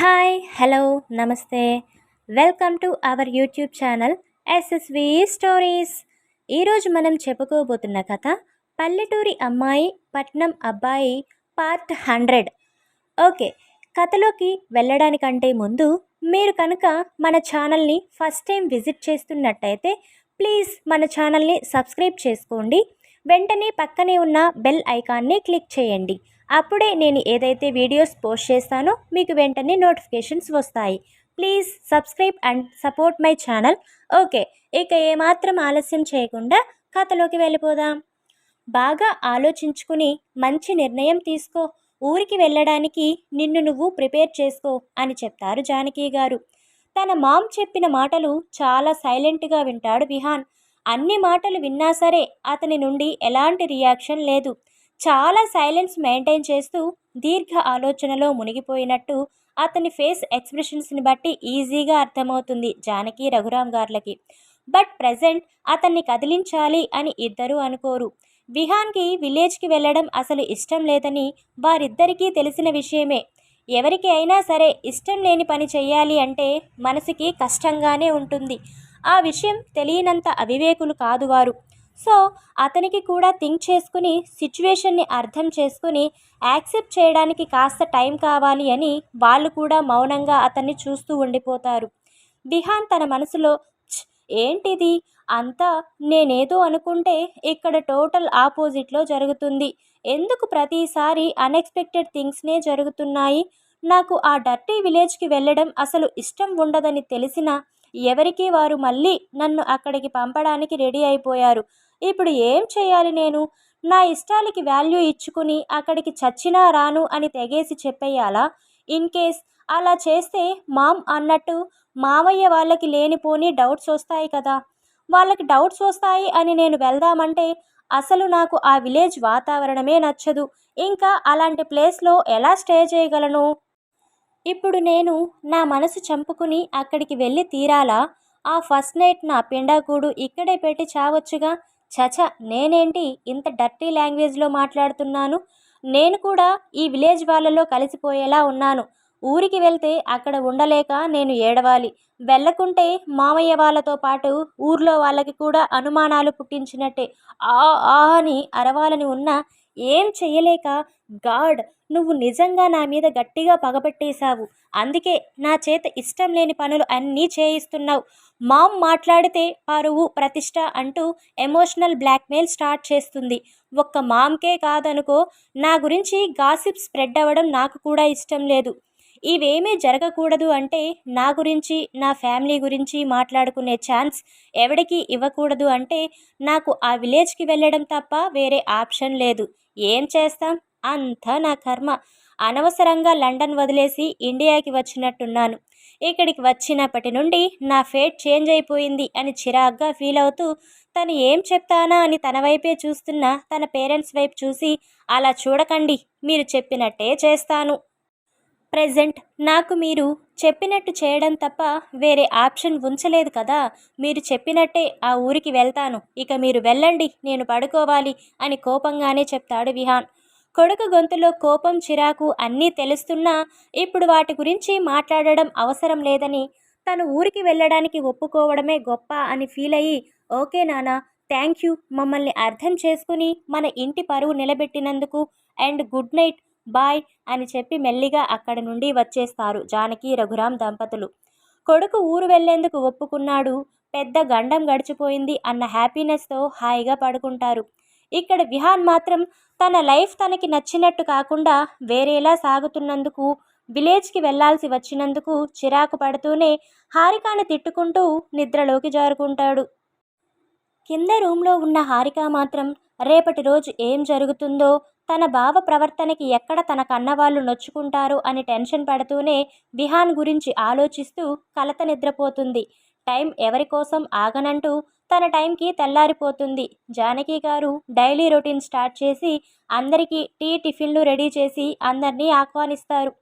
Hi hello నమస్తే. Welcome to our YouTube channel SSV stories. ఈరోజు మనం చెప్పుకోబోతున్న కథ పల్లెటూరి అమ్మాయి పట్నం అబ్బాయి పార్ట్ హండ్రెడ్. ఓకే కథలోకి వెళ్ళడానికంటే ముందు మీరు కనుక మన ఛానల్ని ఫస్ట్ టైం విజిట్ చేస్తున్నట్టయితే ప్లీజ్ మన ఛానల్ని సబ్స్క్రైబ్ చేసుకోండి. వెంటనే పక్కనే ఉన్న బెల్ ఐకాన్ని క్లిక్ చేయండి. అప్పుడే నేను ఏదైతే వీడియోస్ పోస్ట్ చేస్తానో మీకు వెంటనే నోటిఫికేషన్స్ వస్తాయి. Please subscribe and support my channel. Okay ఇక ఏమాత్రం ఆలస్యం చేయకుండా కథలోకి వెళ్ళిపోదాం. బాగా ఆలోచించుకుని మంచి నిర్ణయం తీసుకో. ఊరికి వెళ్ళడానికి నిన్ను నువ్వు ప్రిపేర్ చేసుకో అని చెప్తారు జానకి గారు. తన మామ్ చెప్పిన మాటలు చాలా సైలెంట్గా వింటాడు విహాన్. అన్ని మాటలు విన్నా సరే అతని నుండి ఎలాంటి రియాక్షన్ లేదు. చాలా సైలెన్స్ మెయింటైన్ చేస్తూ దీర్ఘ ఆలోచనలో మునిగిపోయినట్టు అతని ఫేస్ ఎక్స్ప్రెషన్స్ని బట్టి ఈజీగా అర్థమవుతుంది జానకి రఘురామ్ గార్లకి. బట్ ప్రజెంట్ అతన్ని కదిలించాలి అని ఇద్దరూ అనుకోరు. విహాన్కి విలేజ్కి వెళ్ళడం అసలు ఇష్టం లేదని వారిద్దరికీ తెలిసిన విషయమే. ఎవరికి అయినా సరే ఇష్టం లేని పని చేయాలి అంటే మనసుకి కష్టంగానే ఉంటుంది. ఆ విషయం తెలియనంత అవివేకులు కాదు వారు. సో అతనికి కూడా థింక్ చేసుకుని సిచ్యువేషన్ని అర్థం చేసుకుని యాక్సెప్ట్ చేయడానికి కాస్త టైం కావాలి అని వాళ్ళు కూడా మౌనంగా అతన్ని చూస్తూ ఉండిపోతారు. బిహాన్ తన మనసులో ఏంటిది? అంతా నేనేదో అనుకుంటే ఇక్కడ టోటల్ ఆపోజిట్లో జరుగుతుంది. ఎందుకు ప్రతిసారి అన్ఎక్స్పెక్టెడ్ థింగ్స్నే జరుగుతున్నాయి? నాకు ఆ డర్టీ విలేజ్కి వెళ్ళడం అసలు ఇష్టం ఉండదని తెలిసినా ఎవరికి వారు మళ్ళీ నన్ను అక్కడికి పంపడానికి రెడీ అయిపోయారు. ఇప్పుడు ఏం చేయాలి నేను? నా ఇష్టాలకి వాల్యూ ఇచ్చుకుని అక్కడికి చచ్చినా రాను అని తెగేసి చెప్పేయాలా? ఇన్ కేస్ అలా చేస్తే మామ్ అన్నట్టు మావయ్య వాళ్ళకి లేనిపోని డౌట్స్ వస్తాయి కదా. వాళ్ళకి డౌట్స్ వస్తాయి అని నేను వెళ్దామంటే అసలు నాకు ఆ విలేజ్ వాతావరణమే నచ్చదు. ఇంకా అలాంటి ప్లేస్లో ఎలా స్టే చేయగలను? ఇప్పుడు నేను నా మనసు చంపుకుని అక్కడికి వెళ్ళి తీరాలా? ఆ ఫస్ట్ నైట్ నా పిండాకూడు ఇక్కడే పెట్టి చావచ్చుగా? చచ నేనేంటి ఇంత డర్టీ లాంగ్వేజ్లో మాట్లాడుతున్నాను? నేను కూడా ఈ విలేజ్ వాళ్ళలో కలిసిపోయేలా ఉన్నాను. ఊరికి వెళ్తే అక్కడ ఉండలేక నేను ఏడవాలి. వెళ్ళకుంటే మామయ్య వాళ్ళతో పాటు ఊర్లో వాళ్ళకి కూడా అనుమానాలు పుట్టించినట్టే. ఆ ఆ అని అరవాలని ఉన్న ఏం చెయ్యలేక గాడ్ నువ్వు నిజంగా నా మీద గట్టిగా పగబెట్టేశావు. అందుకే నా చేత ఇష్టం లేని పనులు అన్నీ చేయిస్తున్నావు. మామ్ మాట్లాడితే పరువు ప్రతిష్ట అంటూ ఎమోషనల్ బ్లాక్మెయిల్ స్టార్ట్ చేస్తుంది. ఒక్క మామ్కే కాదనుకో నా గురించి గాసిప్ స్ప్రెడ్ అవ్వడం నాకు కూడా ఇష్టం లేదు. ఇవేమీ జరగకూడదు అంటే నా గురించి నా ఫ్యామిలీ గురించి మాట్లాడుకునే ఛాన్స్ ఎవడికి ఇవ్వకూడదు అంటే నాకు ఆ విలేజ్కి వెళ్ళడం తప్ప వేరే ఆప్షన్ లేదు. ఏం చేస్తాం? అంతా నా కర్మ. అనవసరంగా లండన్ వదిలేసి ఇండియాకి వచ్చినట్టున్నాను. ఇక్కడికి వచ్చినప్పటి నుండి నా ఫేట్ చేంజ్ అయిపోయింది అని చిరాగ్గా ఫీల్ అవుతూ తను ఏం చెప్తానా అని తన వైపే చూస్తున్న తన పేరెంట్స్ వైపు చూసి అలా చూడకండి మీరు చెప్పినట్టే చేస్తాను. ప్రెజెంట్ నాకు మీరు చెప్పినట్టు చేయడం తప్ప వేరే ఆప్షన్ ఉంచలేదు కదా. మీరు చెప్పినట్టే ఆ ఊరికి వెళ్తాను. ఇక మీరు వెళ్ళండి నేను పడుకోవాలి అని కోపంగానే చెప్తాడు విహాన్. కొడుకు గొంతులో కోపం చిరాకు అన్నీ తెలుస్తున్నా ఇప్పుడు వాటి గురించి మాట్లాడడం అవసరం లేదని తను ఊరికి వెళ్ళడానికి ఒప్పుకోవడమే గొప్ప అని ఫీల్ అయ్యి ఓకే నానా థ్యాంక్ యూ మమ్మల్ని అర్థం చేసుకుని మన ఇంటి పరువు నిలబెట్టినందుకు అండ్ గుడ్ నైట్ బాయ్ అని చెప్పి మెల్లిగా అక్కడి నుండి వచ్చేస్తారు జానకి రఘురాం దంపతులు. కొడుకు ఊరు వెళ్ళేందుకు ఒప్పుకున్నాడు. పెద్ద గండం గడిచిపోయింది అన్న హ్యాపీనెస్తో హాయిగా పడుకుంటారు. ఇక్కడ విహాన్ మాత్రం తన లైఫ్ తనకి నచ్చినట్టు కాకుండా వేరేలా సాగుతున్నందుకు విలేజ్కి వెళ్ళాల్సి వచ్చినందుకు చిరాకు పడుతూనే హారికాను తిట్టుకుంటూ నిద్రలోకి జారుకుంటాడు. కింద రూమ్లో ఉన్న హారిక మాత్రం రేపటి రోజు ఏం జరుగుతుందో తన భావ ప్రవర్తనకి ఎక్కడ తన కన్నవాళ్ళు నొచ్చుకుంటారు అని టెన్షన్ పడుతూనే విహాన్ గురించి ఆలోచిస్తూ కలత నిద్రపోతుంది. టైం ఎవరి కోసం ఆగనంటూ తన టైంకి తెల్లారిపోతుంది. జానకి గారు డైలీ రొటీన్ స్టార్ట్ చేసి అందరికీ టీ టిఫిన్లు రెడీ చేసి అందరినీ ఆహ్వానిస్తారు.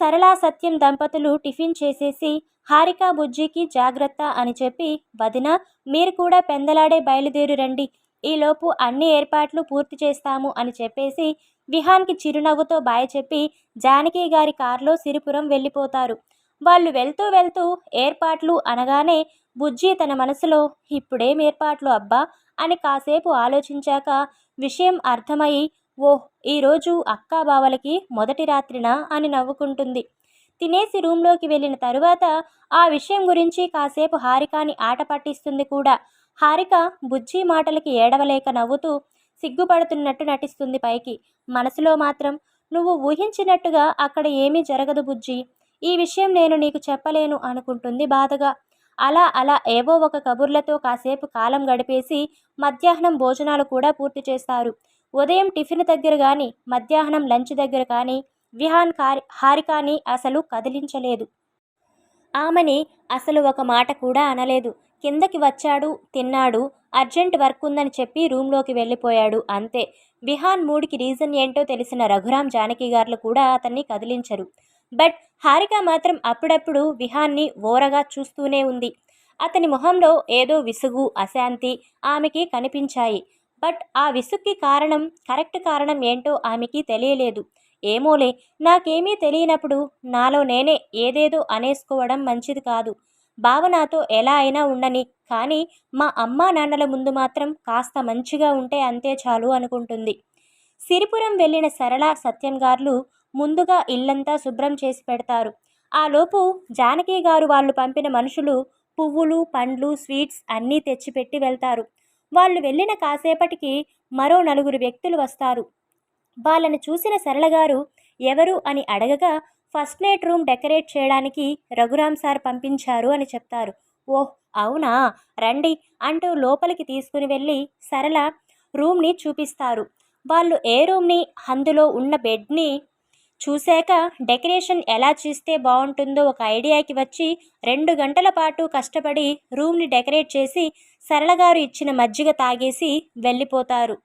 సరళ సత్యం దంపతులు టిఫిన్ చేసేసి హారిక బుజ్జికి జాగ్రత్త అని చెప్పి వదిన మీరు కూడా పెందలాడే బయలుదేరి రండి. ఈలోపు అన్ని ఏర్పాట్లు పూర్తి చేస్తాము అని చెప్పేసి విహాన్కి చిరునవ్వుతో బాయ్ చెప్పి జానకి గారి కారులో సిరిపురం వెళ్ళిపోతారు. వాళ్ళు వెళ్తూ వెళ్తూ ఏర్పాట్లు అనగానే బుజ్జి తన మనసులో ఇప్పుడేం ఏర్పాట్లు అబ్బా అని కాసేపు ఆలోచించాక విషయం అర్థమయ్యి ఓహ్ ఈరోజు అక్కా బావలకి మొదటి రాత్రినా అని నవ్వుకుంటుంది. తినేసి రూమ్లోకి వెళ్ళిన తరువాత ఆ విషయం గురించి కాసేపు హారికాని ఆట పట్టిస్తుంది కూడా. హారిక బుజ్జి మాటలకి ఏడవలేక నవ్వుతూ సిగ్గుపడుతున్నట్టు నటిస్తుంది పైకి. మనసులో మాత్రం నువ్వు ఊహించినట్టుగా అక్కడ ఏమీ జరగదు బుజ్జి. ఈ విషయం నేను నీకు చెప్పలేను అనుకుంటుంది బాధగా. అలా అలా ఏవో ఒక కబుర్లతో కాసేపు కాలం గడిపేసి మధ్యాహ్నం భోజనాలు కూడా పూర్తి చేస్తారు. ఉదయం టిఫిన్ దగ్గర కానీ మధ్యాహ్నం లంచ్ దగ్గర కానీ విహాన్ కారి హారికాని అసలు కదిలించలేదు. ఆమెని అసలు ఒక మాట కూడా అనలేదు. కిందకి వచ్చాడు తిన్నాడు అర్జెంట్ వర్క్ ఉందని చెప్పి రూమ్లోకి వెళ్ళిపోయాడు అంతే. విహాన్ మూడికి రీజన్ ఏంటో తెలిసిన రఘురాం జానకి గారులు కూడా అతన్ని కదిలించరు. బట్ హారిక మాత్రం అప్పుడప్పుడు విహాన్ని ఓరగా చూస్తూనే ఉంది. అతని మొహంలో ఏదో విసుగు అశాంతి ఆమెకి కనిపించాయి. బట్ ఆ విసుగ్కి కారణం కరెక్ట్ కారణం ఏంటో ఆమెకి తెలియలేదు. ఏమోలే నాకేమీ తెలియనప్పుడు నాలో నేనే ఏదేదో అనేసుకోవడం మంచిది కాదు. బావ నాతో ఎలా అయినా ఉండని కానీ మా అమ్మా నాన్నల ముందు మాత్రం కాస్త మంచిగా ఉంటే అంతే చాలు అనుకుంటుంది. సిరిపురం వెళ్ళిన సరళ సత్యం గారు ముందుగా ఇల్లంతా శుభ్రం చేసి పెడతారు. ఆలోపు జానకి గారు వాళ్ళు పంపిన మనుషులు పువ్వులు పండ్లు స్వీట్స్ అన్నీ తెచ్చిపెట్టి వెళ్తారు. వాళ్ళు వెళ్ళిన కాసేపటికి మరో నలుగురు వ్యక్తులు వస్తారు. వాళ్ళని చూసిన సరళ గారు ఎవరు అని అడగగా ఫస్ట్ నైట్ రూమ్ డెకరేట్ చేయడానికి రఘురామ్ సార్ పంపించారు అని చెప్తారు. ఓహ్ అవునా? రండి అంటూ లోపలికి తీసుకుని వెళ్ళి సరళ రూమ్ని చూపిస్తారు. వాళ్ళు ఏ రూమ్ని అందులో ఉన్న బెడ్ని చూశాక డెకరేషన్ ఎలా చేస్తే బాగుంటుందో ఒక ఐడియాకి వచ్చి రెండు గంటల పాటు కష్టపడి రూమ్ని డెకరేట్ చేసి సరళగారు ఇచ్చిన మజ్జిగ తాగేసి వెళ్ళిపోతారు.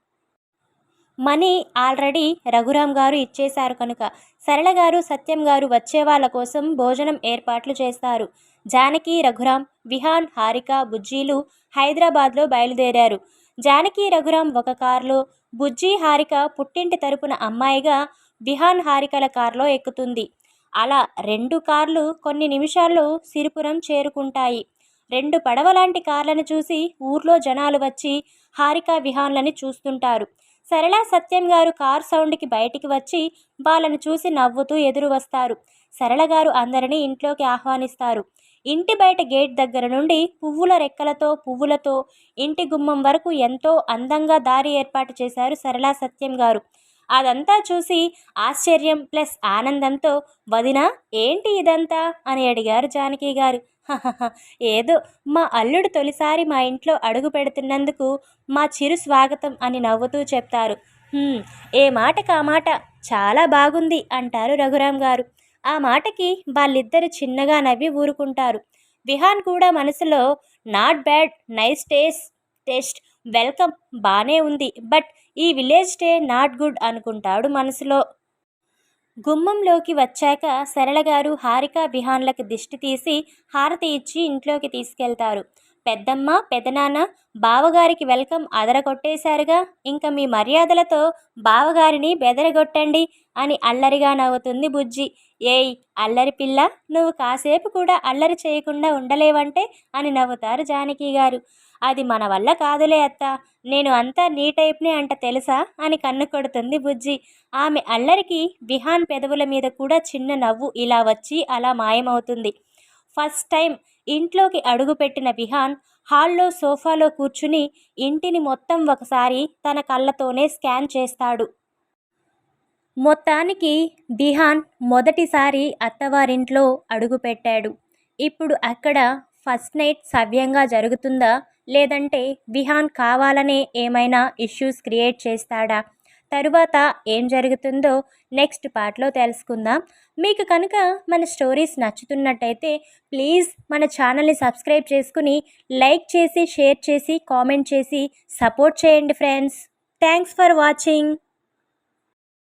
మనీ ఆల్రెడీ రఘురామ్ గారు ఇచ్చేశారు కనుక. సరళ గారు సత్యం గారు వచ్చే వాళ్ళ కోసం భోజనం ఏర్పాట్లు చేస్తారు. జానకి రఘురామ్ విహాన్ హారిక బుజ్జీలు హైదరాబాద్లో బయలుదేరారు. జానకి రఘురామ్ ఒక కారులో బుజ్జి హారిక పుట్టింటి తరపున అమ్మాయిగా విహాన్ హారికల కారులో ఎక్కుతుంది. అలా రెండు కార్లు కొన్ని నిమిషాల్లో సిరిపురం చేరుకుంటాయి. రెండు పడవలాంటి కార్లను చూసి ఊర్లో జనాలు వచ్చి హారిక విహాన్లని చూస్తుంటారు. సరళ సత్యం గారు కార్ సౌండ్కి బయటికి వచ్చి వాళ్ళను చూసి నవ్వుతూ ఎదురు వస్తారు. సరళ గారు అందరినీ ఇంట్లోకి ఆహ్వానిస్తారు. ఇంటి బయట గేట్ దగ్గర నుండి పువ్వుల రెక్కలతో పువ్వులతో ఇంటి గుమ్మం వరకు ఎంతో అందంగా దారి ఏర్పాటు చేశారు సరళ సత్యం గారు. అదంతా చూసి ఆశ్చర్యం ప్లస్ ఆనందంతో వదిన ఏంటి ఇదంతా? అని అడిగారు జానకి గారు. ఏదో మా అల్లుడు తొలిసారి మా ఇంట్లో అడుగు పెడుతున్నందుకు మా చిరు స్వాగతం అని నవ్వుతూ చెప్తారు. ఏ మాటకు ఆ మాట చాలా బాగుంది అంటారు రఘురాం గారు. ఆ మాటకి వాళ్ళిద్దరు చిన్నగా నవ్వి ఊరుకుంటారు. విహాన్ కూడా మనసులో not bad nice taste taste welcome బాగానే ఉంది బట్ ఈ విలేజ్ స్టే నాట్ గుడ్ అనుకుంటాడు మనసులో. గుమ్మంలోకి వచ్చాక సరళగారు హారిక విహాన్లకు దిష్టి తీసి హారతి ఇచ్చి ఇంట్లోకి తీసుకెళ్తారు. పెద్దమ్మ పెదనాన్న బావగారికి వెల్కమ్ అదరగొట్టేశారుగా. ఇంకా మీ మర్యాదలతో బావగారిని బెదరగొట్టండి అని అల్లరిగా నవ్వుతుంది బుజ్జి. ఏయ్ అల్లరి పిల్ల నువ్వు కాసేపు కూడా అల్లరి చేయకుండా ఉండలేవంటే అని నవ్వుతారు జానకి గారు. అది మన వల్ల కాదులే అత్త. నేను అంతా నీ టైప్నే అంట తెలుసా అని కన్ను కొడుతుంది బుజ్జి. ఆమె అల్లరికి బిహాన్ పెదవుల మీద కూడా చిన్న నవ్వు ఇలా వచ్చి అలా మాయమవుతుంది. ఫస్ట్ టైం ఇంట్లోకి అడుగుపెట్టిన విహాన్ హాల్లో సోఫాలో కూర్చుని ఇంటిని మొత్తం ఒకసారి తన కళ్ళతోనే స్కాన్ చేస్తాడు. మొత్తానికి బిహాన్ మొదటిసారి అత్తవారింట్లో అడుగుపెట్టాడు. ఇప్పుడు అక్కడ ఫస్ట్ నైట్ సవ్యంగా జరుగుతుందా? లేదంటే విహాన్ కావాలనే ఏమైనా ఇష్యూస్ క్రియేట్ చేస్తాడా? తరువాత ఏం జరుగుతుందో నెక్స్ట్ పార్ట్లో తెలుసుకుందాం. మీకు కనుక మన స్టోరీస్ నచ్చుతున్నట్టయితే ప్లీజ్ మన ఛానల్ని సబ్స్క్రైబ్ చేసుకుని లైక్ చేసి షేర్ చేసి కామెంట్ చేసి సపోర్ట్ చేయండి ఫ్రెండ్స్. Thanks for watching.